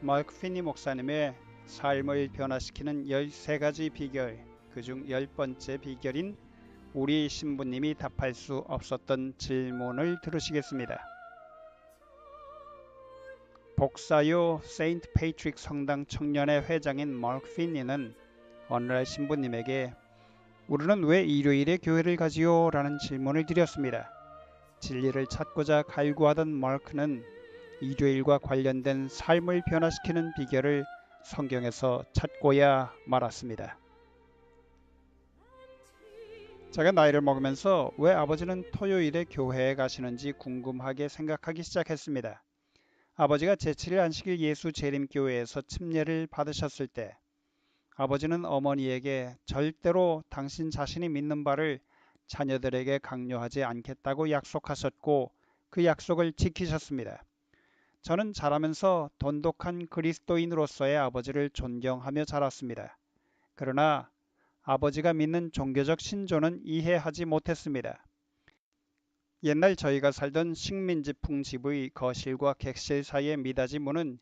마크 피니 목사님의 삶을 변화시키는 13가지 비결 그중 10번째 비결인 우리 신부님이 답할 수 없었던 질문을 들으시겠습니다. 복사요 세인트 페이트릭 성당 청년회 회장인 마크 피니는 어느 날 신부님에게 우리는 왜 일요일에 교회를 가지요? 라는 질문을 드렸습니다. 진리를 찾고자 갈구하던 마크는 일요일과 관련된 삶을 변화시키는 비결을 성경에서 찾고야 말았습니다. 제가 나이를 먹으면서 왜 아버지는 토요일에 교회에 가시는지 궁금하게 생각하기 시작했습니다. 아버지가 제7일 안식일 예수 재림교회에서 침례를 받으셨을 때 아버지는 어머니에게 절대로 당신 자신이 믿는 바를 자녀들에게 강요하지 않겠다고 약속하셨고 그 약속을 지키셨습니다. 저는 자라면서 돈독한 그리스도인으로서의 아버지를 존경하며 자랐습니다. 그러나 아버지가 믿는 종교적 신조는 이해하지 못했습니다. 옛날 저희가 살던 식민지풍 집의 거실과 객실 사이의 미닫이 문은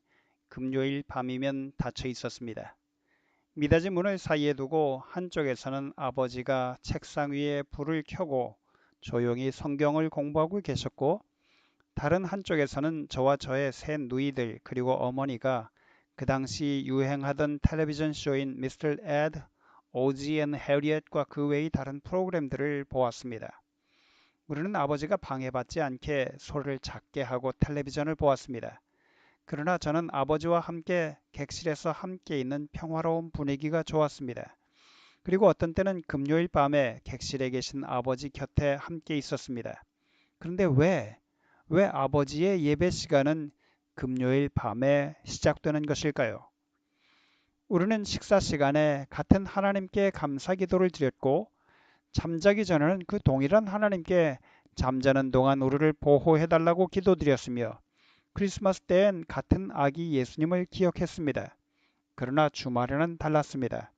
금요일 밤이면 닫혀 있었습니다. 미닫이 문을 사이에 두고 한쪽에서는 아버지가 책상 위에 불을 켜고 조용히 성경을 공부하고 계셨고 다른 한쪽에서는 저와 저의 새 누이들 그리고 어머니가 그 당시 유행하던 텔레비전 쇼인 미스터 에드 오지 앤 해리엇과 그 외의 다른 프로그램들을 보았습니다. 우리는 아버지가 방해받지 않게 소리를 작게 하고 텔레비전을 보았습니다. 그러나 저는 아버지와 함께 객실에서 함께 있는 평화로운 분위기가 좋았습니다. 그리고 어떤 때는 금요일 밤에 객실에 계신 아버지 곁에 함께 있었습니다. 그런데 왜, 왜 아버지의 예배 시간은 금요일 밤에 시작되는 것일까요? 우리는 식사 시간에 같은 하나님께 감사 기도를 드렸고 잠자기 전에는 그 동일한 하나님께 잠자는 동안 우리를 보호해 달라고 기도드렸으며 크리스마스 때엔 같은 아기 예수님을 기억했습니다. 그러나 주말에는 달랐습니다.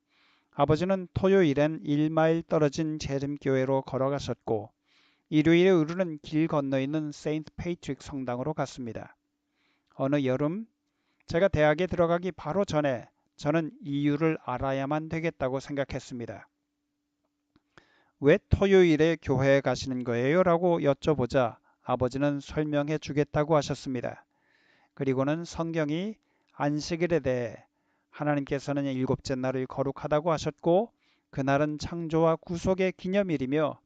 아버지는 토요일엔 1마일 떨어진 재림교회로 걸어가셨고 일요일에 우리는 길 건너 있는 세인트 페이트릭 성당으로 갔습니다. 어느 여름 제가 대학에 들어가기 바로 전에 저는 이유를 알아야만 되겠다고 생각했습니다. 왜 토요일에 교회에 가시는 거예요? 라고 여쭤보자 아버지는 설명해 주겠다고 하셨습니다. 그리고는 성경이 안식일에 대해 하나님께서는 일곱째 날을 거룩하다고 하셨고 그날은 창조와 구속의 기념일이며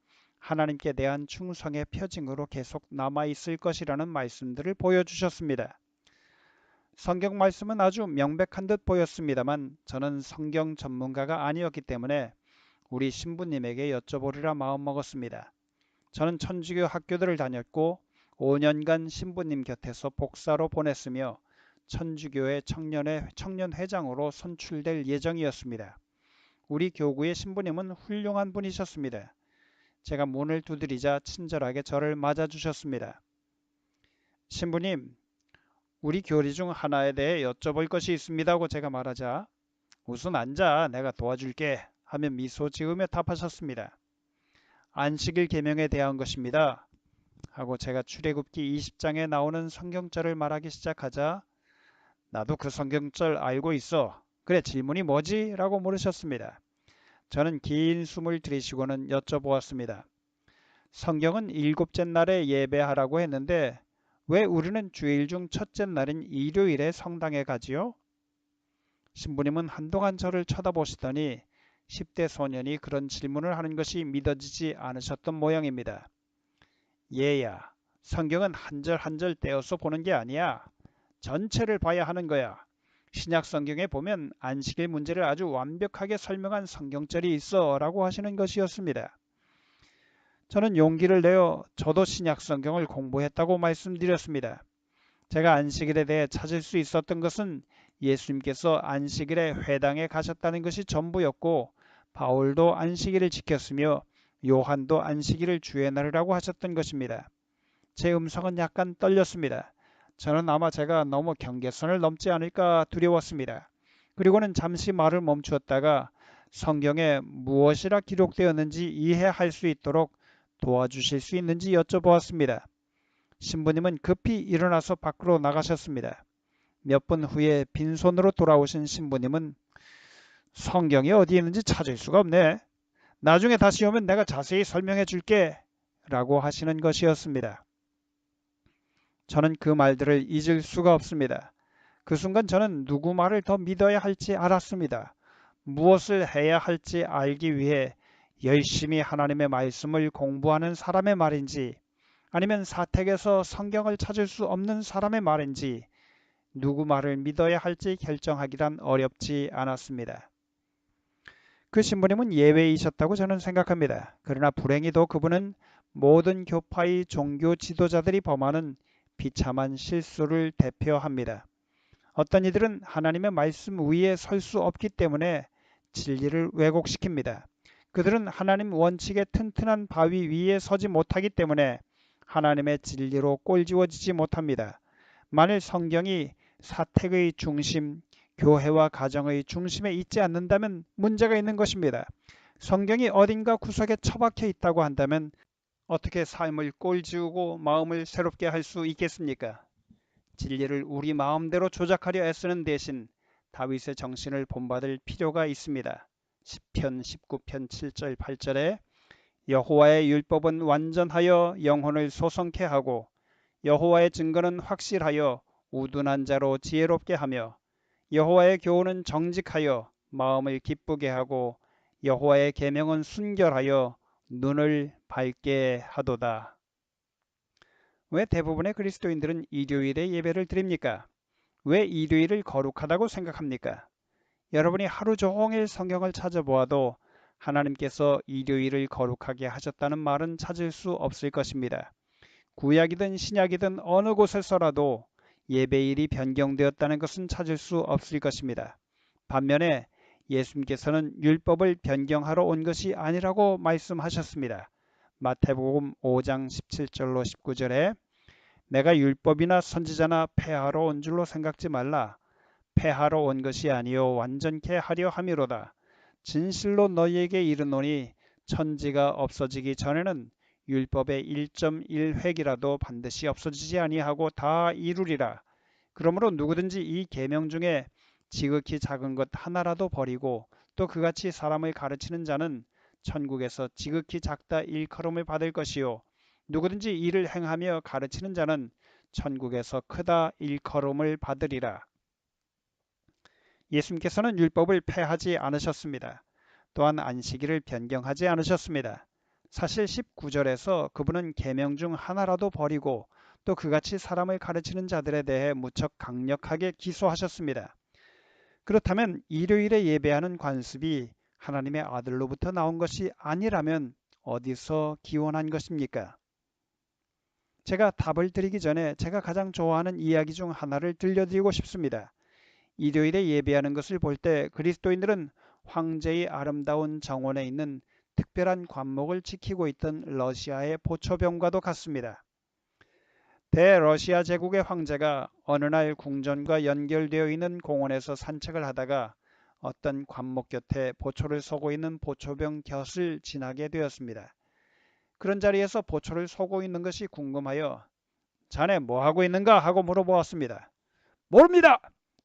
하나님께 대한 충성의 표징으로 계속 남아 있을 것이라는 말씀들을 보여주셨습니다. 성경 말씀은 아주 명백한 듯 보였습니다만 저는 성경 전문가가 아니었기 때문에 우리 신부님에게 여쭤보리라 마음먹었습니다. 저는 천주교 학교들을 다녔고 5년간 신부님 곁에서 복사로 보냈으며 천주교의 청년회 청년회장으로 선출될 예정이었습니다. 우리 교구의 신부님은 훌륭한 분이셨습니다. 제가 문을 두드리자 친절하게 저를 맞아주셨습니다. 신부님, 우리 교리 중 하나에 대해 여쭤볼 것이 있습니다고 제가 말하자 우선 앉아 내가 도와줄게 하며 미소 지으며 답하셨습니다. 안식일 계명에 대한 것입니다. 하고 제가 출애굽기 20장에 나오는 성경절을 말하기 시작하자 나도 그 성경절 알고 있어. 그래 질문이 뭐지? 라고 물으셨습니다. 저는 긴 숨을 들이쉬고는 여쭤보았습니다. 성경은 일곱째 날에 예배하라고 했는데 왜 우리는 주일 중 첫째 날인 일요일에 성당에 가지요? 신부님은 한동안 저를 쳐다보시더니 10대 소년이 그런 질문을 하는 것이 믿어지지 않으셨던 모양입니다. 얘야, 성경은 한 절 한 절 떼어서 보는 게 아니야. 전체를 봐야 하는 거야. 신약 성경에 보면 안식일 문제를 아주 완벽하게 설명한 성경절이 있어 라고 하시는 것이었습니다. 저는 용기를 내어 저도 신약 성경을 공부했다고 말씀드렸습니다. 제가 안식일에 대해 찾을 수 있었던 것은 예수님께서 안식일에 회당에 가셨다는 것이 전부였고 바울도 안식일을 지켰으며 요한도 안식일을 주의 날이라고 하셨던 것입니다. 제 음성은 약간 떨렸습니다. 저는 아마 제가 너무 경계선을 넘지 않을까 두려웠습니다. 그리고는 잠시 말을 멈추었다가 성경에 무엇이라 기록되었는지 이해할 수 있도록 도와주실 수 있는지 여쭤보았습니다. 신부님은 급히 일어나서 밖으로 나가셨습니다. 몇 분 후에 빈손으로 돌아오신 신부님은 성경이 어디 있는지 찾을 수가 없네. 나중에 다시 오면 내가 자세히 설명해 줄게 라고 하시는 것이었습니다. 저는 그 말들을 잊을 수가 없습니다. 그 순간 저는 누구 말을 더 믿어야 할지 알았습니다. 무엇을 해야 할지 알기 위해 열심히 하나님의 말씀을 공부하는 사람의 말인지 아니면 사택에서 성경을 찾을 수 없는 사람의 말인지 누구 말을 믿어야 할지 결정하기란 어렵지 않았습니다. 그 신부님은 예외이셨다고 저는 생각합니다. 그러나 불행히도 그분은 모든 교파의 종교 지도자들이 범하는 비참한 실수를 대표합니다. 어떤 이들은 하나님의 말씀 위에 설 수 없기 때문에 진리를 왜곡시킵니다. 그들은 하나님 원칙의 튼튼한 바위 위에 서지 못하기 때문에 하나님의 진리로 꼴지워지지 못합니다. 만일 성경이 사택의 중심, 교회와 가정의 중심에 있지 않는다면 문제가 있는 것입니다. 성경이 어딘가 구석에 처박혀 있다고 한다면 어떻게 삶을 꼴지우고 마음을 새롭게 할 수 있겠습니까? 진리를 우리 마음대로 조작하려 애쓰는 대신 다윗의 정신을 본받을 필요가 있습니다. 10편 19편 7절 8절에 여호와의 율법은 완전하여 영혼을 소성케 하고 여호와의 증거는 확실하여 우둔한 자로 지혜롭게 하며 여호와의 교훈은 정직하여 마음을 기쁘게 하고 여호와의 계명은 순결하여 눈을 밝게 하도다. 왜 대부분의 그리스도인들은 일요일에 예배를 드립니까? 왜 일요일을 거룩하다고 생각합니까? 여러분이 하루 종일 성경을 찾아보아도 하나님께서 일요일을 거룩하게 하셨다는 말은 찾을 수 없을 것입니다. 구약이든 신약이든 어느 곳에서라도 예배일이 변경되었다는 것은 찾을 수 없을 것입니다. 반면에 예수님께서는 율법을 변경하러 온 것이 아니라고 말씀하셨습니다. 마태복음 5장 17절로 19절에 내가 율법이나 선지자나 폐하러 온 줄로 생각지 말라. 폐하러 온 것이 아니요 완전케 하려 함이로다. 진실로 너희에게 이르노니 천지가 없어지기 전에는 율법의 1.1획이라도 반드시 없어지지 아니하고 다 이루리라. 그러므로 누구든지 이 계명 중에 지극히 작은 것 하나라도 버리고 또 그같이 사람을 가르치는 자는 천국에서 지극히 작다 일컬음을 받을 것이요 누구든지 이를 행하며 가르치는 자는 천국에서 크다 일컬음을 받으리라. 예수님께서는 율법을 폐하지 않으셨습니다. 또한 안식일을 변경하지 않으셨습니다. 사실 19절에서 그분은 계명 중 하나라도 버리고 또 그같이 사람을 가르치는 자들에 대해 무척 강력하게 기소하셨습니다. 그렇다면 일요일에 예배하는 관습이 하나님의 아들로부터 나온 것이 아니라면 어디서 기원한 것입니까? 제가 답을 드리기 전에 제가 가장 좋아하는 이야기 중 하나를 들려드리고 싶습니다. 일요일에 예배하는 것을 볼 때 그리스도인들은 황제의 아름다운 정원에 있는 특별한 관목을 지키고 있던 러시아의 보초병과도 같습니다. 대러시아 제국의 황제가 어느 날 궁전과 연결되어 있는 공원에서 산책을 하다가 어떤 관목 곁에 보초를 서고 있는 보초병 곁을 지나게 되었습니다. 그런 자리에서 보초를 서고 있는 것이 궁금하여 자네 뭐 하고 있는가 하고 물어보았습니다. 모릅니다.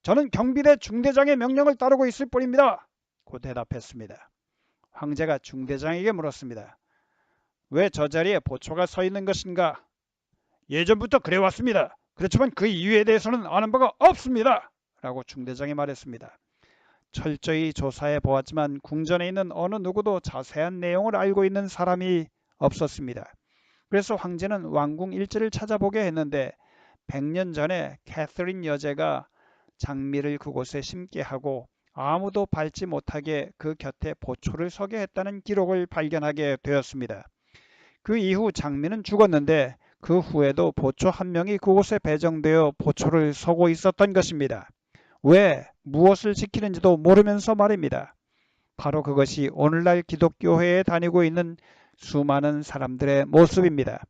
저는 경비대 중대장의 명령을 따르고 있을 뿐입니다. 고 대답했습니다. 황제가 중대장에게 물었습니다. 왜 저 자리에 보초가 서 있는 것인가? 예전부터 그래왔습니다. 그렇지만 그 이유에 대해서는 아는 바가 없습니다. 라고 중대장이 말했습니다. 철저히 조사해 보았지만 궁전에 있는 어느 누구도 자세한 내용을 알고 있는 사람이 없었습니다. 그래서 황제는 왕궁 일지를 찾아보게 했는데 100년 전에 캐서린 여제가 장미를 그곳에 심게 하고 아무도 밟지 못하게 그 곁에 보초를 서게 했다는 기록을 발견하게 되었습니다. 그 이후 장미는 죽었는데 그 후에도 보초 한 명이 그곳에 배정되어 보초를 서고 있었던 것입니다. 왜 무엇을 지키는지도 모르면서 말입니다. 바로 그것이 오늘날 기독교회에 다니고 있는 수많은 사람들의 모습입니다.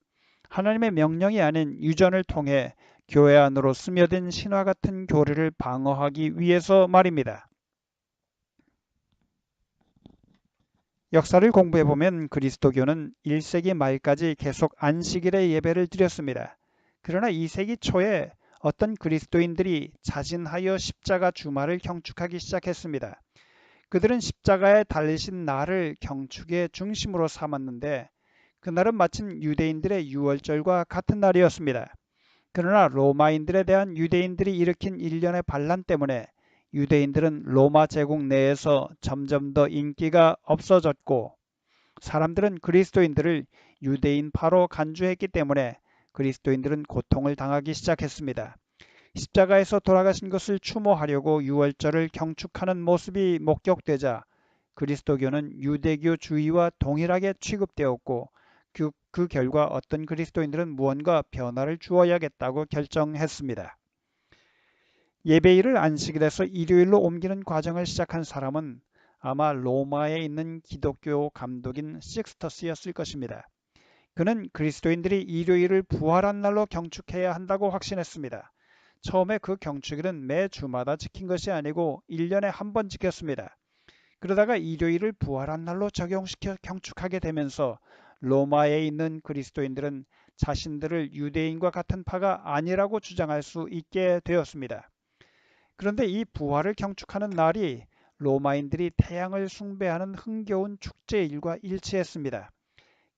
하나님의 명령이 아닌 유전을 통해 교회 안으로 스며든 신화 같은 교리를 방어하기 위해서 말입니다. 역사를 공부해 보면 그리스도교는 1세기 말까지 계속 안식일의 예배를 드렸습니다. 그러나 2세기 초에 어떤 그리스도인들이 자진하여 십자가 주말을 경축하기 시작했습니다. 그들은 십자가에 달리신 날을 경축의 중심으로 삼았는데 그날은 마침 유대인들의 유월절과 같은 날이었습니다. 그러나 로마인들에 대한 유대인들이 일으킨 일련의 반란 때문에 유대인들은 로마 제국 내에서 점점 더 인기가 없어졌고 사람들은 그리스도인들을 유대인파로 간주했기 때문에 그리스도인들은 고통을 당하기 시작했습니다. 십자가에서 돌아가신 것을 추모하려고 유월절을 경축하는 모습이 목격되자 그리스도교는 유대교 주의와 동일하게 취급되었고 그, 그 결과 어떤 그리스도인들은 무언가 변화를 주어야겠다고 결정했습니다. 예배일을 안식일에서 일요일로 옮기는 과정을 시작한 사람은 아마 로마에 있는 기독교 감독인 식스터스였을 것입니다. 그는 그리스도인들이 일요일을 부활한 날로 경축해야 한다고 확신했습니다. 처음에 그 경축일은 매 주마다 지킨 것이 아니고 1년에 한 번 지켰습니다. 그러다가 일요일을 부활한 날로 적용시켜 경축하게 되면서 로마에 있는 그리스도인들은 자신들을 유대인과 같은 파가 아니라고 주장할 수 있게 되었습니다. 그런데 이 부활을 경축하는 날이 로마인들이 태양을 숭배하는 흥겨운 축제일과 일치했습니다.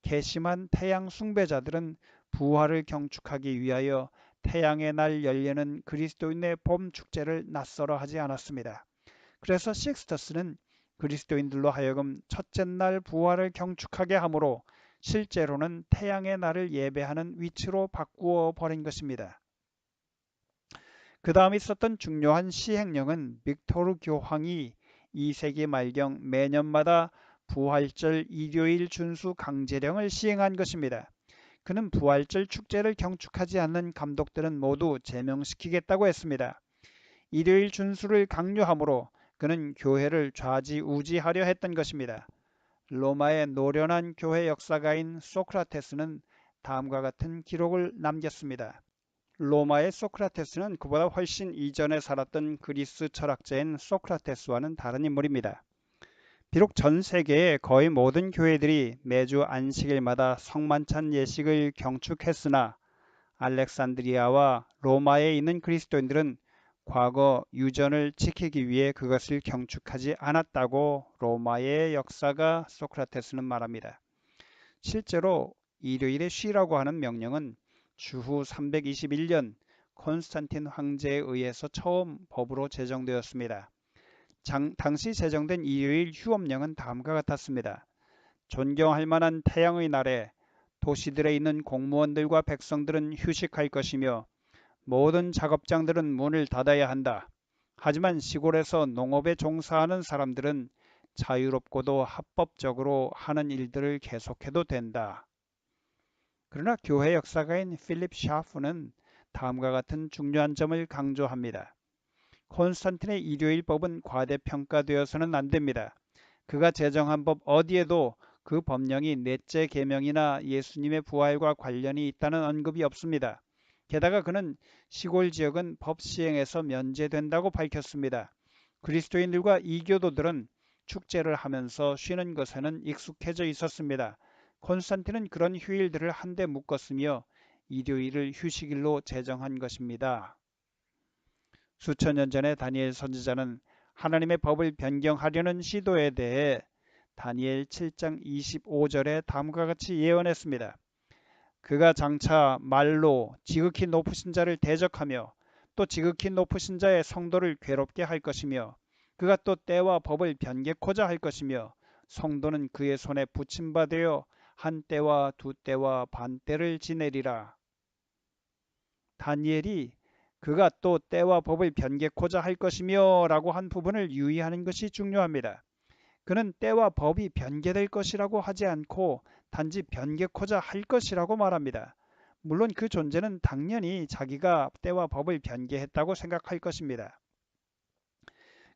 개심한 태양 숭배자들은 부활을 경축하기 위하여 태양의 날 열리는 그리스도인의 봄 축제를 낯설어 하지 않았습니다. 그래서 식스터스는 그리스도인들로 하여금 첫째 날 부활을 경축하게 하므로 실제로는 태양의 날을 예배하는 위치로 바꾸어 버린 것입니다. 그 다음 있었던 중요한 시행령은 빅토르 교황이 2세기 말경 매년마다 부활절 일요일 준수 강제령을 시행한 것입니다. 그는 부활절 축제를 경축하지 않는 감독들은 모두 제명시키겠다고 했습니다. 일요일 준수를 강요하므로 그는 교회를 좌지우지하려 했던 것입니다. 로마의 노련한 교회 역사가인 소크라테스는 다음과 같은 기록을 남겼습니다. 로마의 소크라테스는 그보다 훨씬 이전에 살았던 그리스 철학자인 소크라테스와는 다른 인물입니다. 비록 전 세계의 거의 모든 교회들이 매주 안식일마다 성만찬 예식을 경축했으나 알렉산드리아와 로마에 있는 그리스도인들은 과거 유전을 지키기 위해 그것을 경축하지 않았다고 로마의 역사가 소크라테스는 말합니다. 실제로 일요일에 쉬라고 하는 명령은 주후 321년 콘스탄틴 황제에 의해서 처음 법으로 제정되었습니다. 장, 당시 제정된 일요일 휴업령은 다음과 같았습니다. 존경할 만한 태양의 날에 도시들에 있는 공무원들과 백성들은 휴식할 것이며 모든 작업장들은 문을 닫아야 한다. 하지만 시골에서 농업에 종사하는 사람들은 자유롭고도 합법적으로 하는 일들을 계속해도 된다. 그러나 교회 역사가인 필립 샤프는 다음과 같은 중요한 점을 강조합니다. 콘스탄틴의 일요일법은 과대평가되어서는 안 됩니다. 그가 제정한 법 어디에도 그 법령이 넷째 계명이나 예수님의 부활과 관련이 있다는 언급이 없습니다. 게다가 그는 시골 지역은 법 시행에서 면제된다고 밝혔습니다. 그리스도인들과 이교도들은 축제를 하면서 쉬는 것에는 익숙해져 있었습니다. 콘스탄틴은 그런 휴일들을 한데 묶었으며 일요일을 휴식일로 제정한 것입니다. 수천 년 전에 다니엘 선지자는 하나님의 법을 변경하려는 시도에 대해 다니엘 7장 25절에 다음과 같이 예언했습니다. 그가 장차 말로 지극히 높으신 자를 대적하며 또 지극히 높으신 자의 성도를 괴롭게 할 것이며 그가 또 때와 법을 변개코자 할 것이며 성도는 그의 손에 붙임받되어 한 때와 두 때와 반 때를 지내리라. 다니엘이 그가 또 때와 법을 변개코자 할 것이며 라고 한 부분을 유의하는 것이 중요합니다. 그는 때와 법이 변개될 것이라고 하지 않고 단지 변개코자 할 것이라고 말합니다. 물론 그 존재는 당연히 자기가 때와 법을 변개했다고 생각할 것입니다.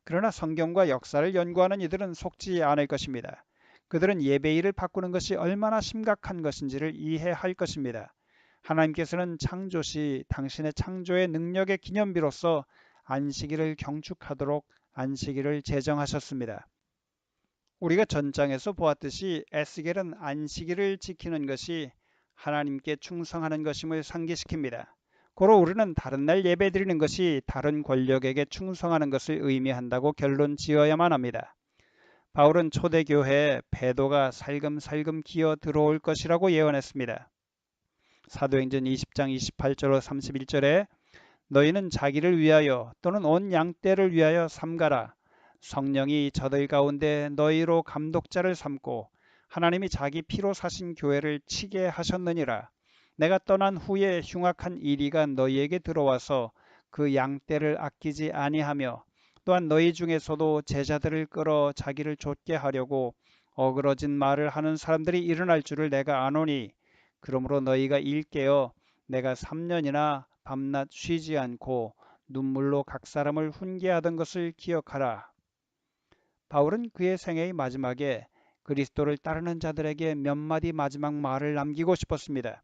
그러나 성경과 역사를 연구하는 이들은 속지 않을 것입니다. 그들은 예배일을 바꾸는 것이 얼마나 심각한 것인지를 이해할 것입니다. 하나님께서는 창조시 당신의 창조의 능력의 기념비로서 안식일을 경축하도록 안식일을 제정하셨습니다. 우리가 전장에서 보았듯이 에스겔은 안식일을 지키는 것이 하나님께 충성하는 것임을 상기시킵니다. 고로 우리는 다른 날 예배드리는 것이 다른 권력에게 충성하는 것을 의미한다고 결론 지어야만 합니다. 바울은 초대교회에 배도가 살금살금 기어 들어올 것이라고 예언했습니다. 사도행전 20장 28절로 31절에 너희는 자기를 위하여 또는 온 양떼를 위하여 삼가라. 성령이 저들 가운데 너희로 감독자를 삼고 하나님이 자기 피로 사신 교회를 치게 하셨느니라. 내가 떠난 후에 흉악한 이리가 너희에게 들어와서 그 양떼를 아끼지 아니하며 또한 너희 중에서도 제자들을 끌어 자기를 좇게 하려고 어그러진 말을 하는 사람들이 일어날 줄을 내가 아노니 그러므로 너희가 일깨어 내가 3년이나 밤낮 쉬지 않고 눈물로 각 사람을 훈계하던 것을 기억하라. 바울은 그의 생애의 마지막에 그리스도를 따르는 자들에게 몇 마디 마지막 말을 남기고 싶었습니다.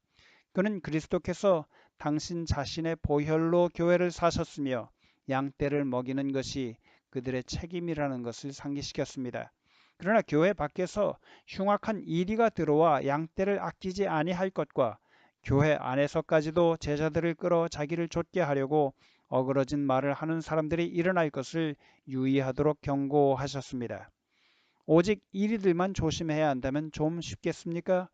그는 그리스도께서 당신 자신의 보혈로 교회를 사셨으며 양떼를 먹이는 것이 그들의 책임이라는 것을 상기시켰습니다. 그러나 교회 밖에서 흉악한 이리가 들어와 양떼를 아끼지 아니할 것과 교회 안에서까지도 제자들을 끌어 자기를 좇게 하려고 어그러진 말을 하는 사람들이 일어날 것을 유의하도록 경고하셨습니다. 오직 이리들만 조심해야 한다면 좀 쉽겠습니까?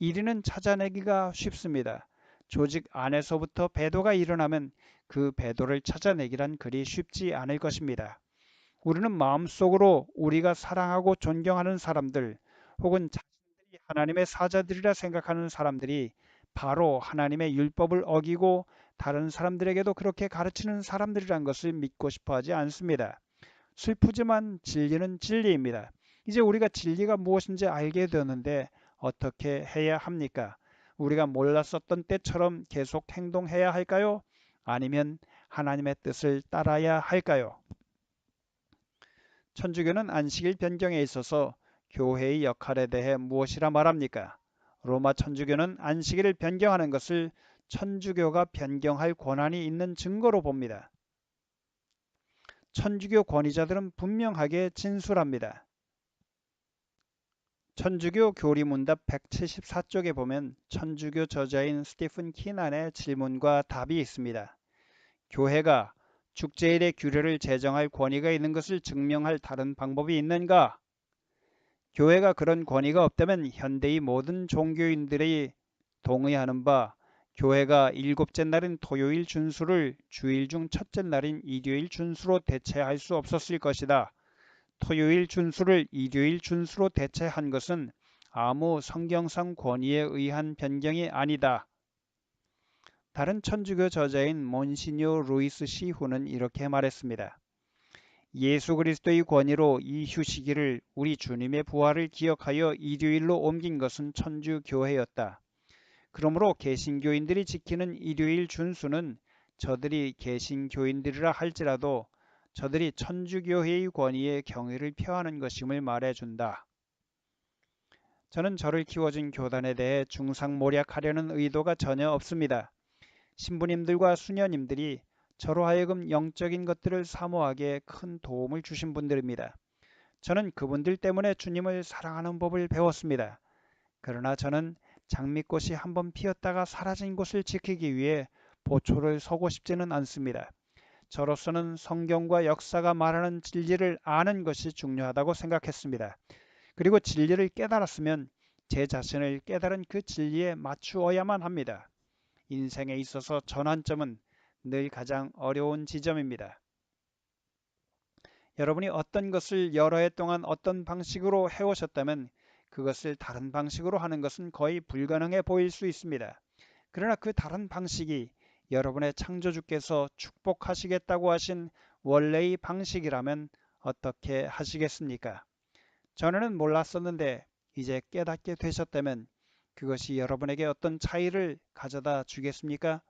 1위는 찾아내기가 쉽습니다. 조직 안에서부터 배도가 일어나면 그 배도를 찾아내기란 그리 쉽지 않을 것입니다. 우리는 마음속으로 우리가 사랑하고 존경하는 사람들 혹은 자신들이 하나님의 사자들이라 생각하는 사람들이 바로 하나님의 율법을 어기고 다른 사람들에게도 그렇게 가르치는 사람들이란 것을 믿고 싶어 하지 않습니다. 슬프지만 진리는 진리입니다. 이제 우리가 진리가 무엇인지 알게 되는데 어떻게 해야 합니까? 우리가 몰랐었던 때처럼 계속 행동해야 할까요? 아니면 하나님의 뜻을 따라야 할까요? 천주교는 안식일 변경에 있어서 교회의 역할에 대해 무엇이라 말합니까? 로마 천주교는 안식일을 변경하는 것을 천주교가 변경할 권한이 있는 증거로 봅니다. 천주교 권위자들은 분명하게 진술합니다. 천주교 교리문답 174쪽에 보면 천주교 저자인 스티픈 키난의 질문과 답이 있습니다. 교회가 축제일의 규례를 제정할 권위가 있는 것을 증명할 다른 방법이 있는가? 교회가 그런 권위가 없다면 현대의 모든 종교인들이 동의하는 바 교회가 일곱째 날인 토요일 준수를 주일 중 첫째 날인 일요일 준수로 대체할 수 없었을 것이다. 토요일 준수를 일요일 준수로 대체한 것은 아무 성경상 권위에 의한 변경이 아니다. 다른 천주교 저자인 몬시뇨 루이스 시후는 이렇게 말했습니다. 예수 그리스도의 권위로 이 휴식일을 우리 주님의 부활을 기억하여 일요일로 옮긴 것은 천주교회였다. 그러므로 개신교인들이 지키는 일요일 준수는 저들이 개신교인들이라 할지라도 저들이 천주교회의 권위에 경의를 표하는 것임을 말해준다. 저는 저를 키워준 교단에 대해 중상모략하려는 의도가 전혀 없습니다. 신부님들과 수녀님들이 저로 하여금 영적인 것들을 사모하게 큰 도움을 주신 분들입니다. 저는 그분들 때문에 주님을 사랑하는 법을 배웠습니다. 그러나 저는 장미꽃이 한번 피었다가 사라진 곳을 지키기 위해 보초를 서고 싶지는 않습니다. 저로서는 성경과 역사가 말하는 진리를 아는 것이 중요하다고 생각했습니다. 그리고 진리를 깨달았으면 제 자신을 깨달은 그 진리에 맞추어야만 합니다. 인생에 있어서 전환점은 늘 가장 어려운 지점입니다. 여러분이 어떤 것을 여러 해 동안 어떤 방식으로 해오셨다면 그것을 다른 방식으로 하는 것은 거의 불가능해 보일 수 있습니다. 그러나 그 다른 방식이 여러분의 창조주께서 축복하시겠다고 하신 원래의 방식이라면 어떻게 하시겠습니까? 전에는 몰랐었는데 이제 깨닫게 되셨다면 그것이 여러분에게 어떤 차이를 가져다 주겠습니까?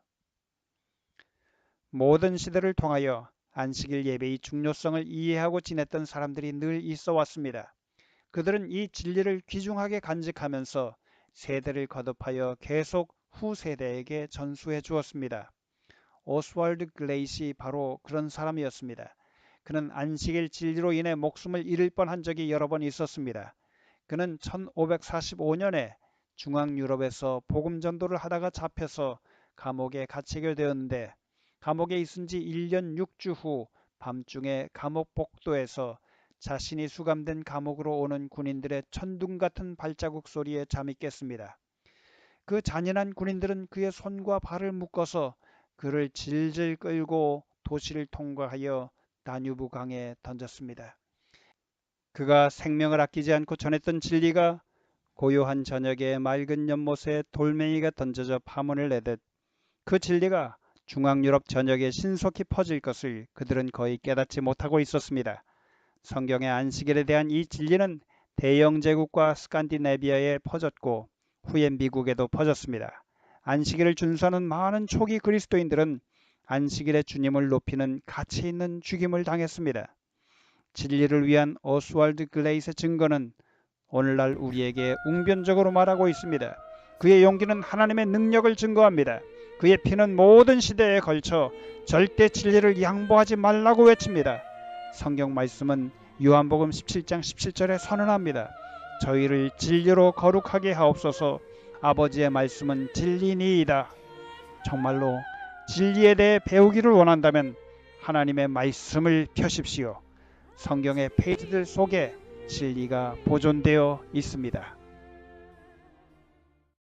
모든 시대를 통하여 안식일 예배의 중요성을 이해하고 지냈던 사람들이 늘 있어 왔습니다. 그들은 이 진리를 귀중하게 간직하면서 세대를 거듭하여 계속 후세대에게 전수해 주었습니다. 오스왈드 글레이시 바로 그런 사람이었습니다. 그는 안식일 진리로 인해 목숨을 잃을 뻔한 적이 여러 번 있었습니다. 그는 1545년에 중앙 유럽에서 복음 전도를 하다가 잡혀서 감옥에 갇히게 되었는데 감옥에 있은 지 1년 6주 후 밤중에 감옥 복도에서 자신이 수감된 감옥으로 오는 군인들의 천둥 같은 발자국 소리에 잠이 깼습니다. 그 잔인한 군인들은 그의 손과 발을 묶어서 그를 질질 끌고 도시를 통과하여 다뉴브 강에 던졌습니다. 그가 생명을 아끼지 않고 전했던 진리가 고요한 저녁에 맑은 연못에 돌멩이가 던져져 파문을 내듯 그 진리가 중앙유럽 전역에 신속히 퍼질 것을 그들은 거의 깨닫지 못하고 있었습니다. 성경의 안식일에 대한 이 진리는 대영 제국과 스칸디네비아에 퍼졌고 후에 미국에도 퍼졌습니다. 안식일을 준수하는 많은 초기 그리스도인들은 안식일에 주님을 높이는 가치 있는 죽임을 당했습니다. 진리를 위한 오스왈드 글레이스의 증거는 오늘날 우리에게 웅변적으로 말하고 있습니다. 그의 용기는 하나님의 능력을 증거합니다. 그의 피는 모든 시대에 걸쳐 절대 진리를 양보하지 말라고 외칩니다. 성경 말씀은 요한복음 17장 17절에 선언합니다. 저희를 진리로 거룩하게 하옵소서 아버지의 말씀은 진리니이다. 정말로 진리에 대해 배우기를 원한다면 하나님의 말씀을 펴십시오. 성경의 페이지들 속에 진리가 보존되어 있습니다.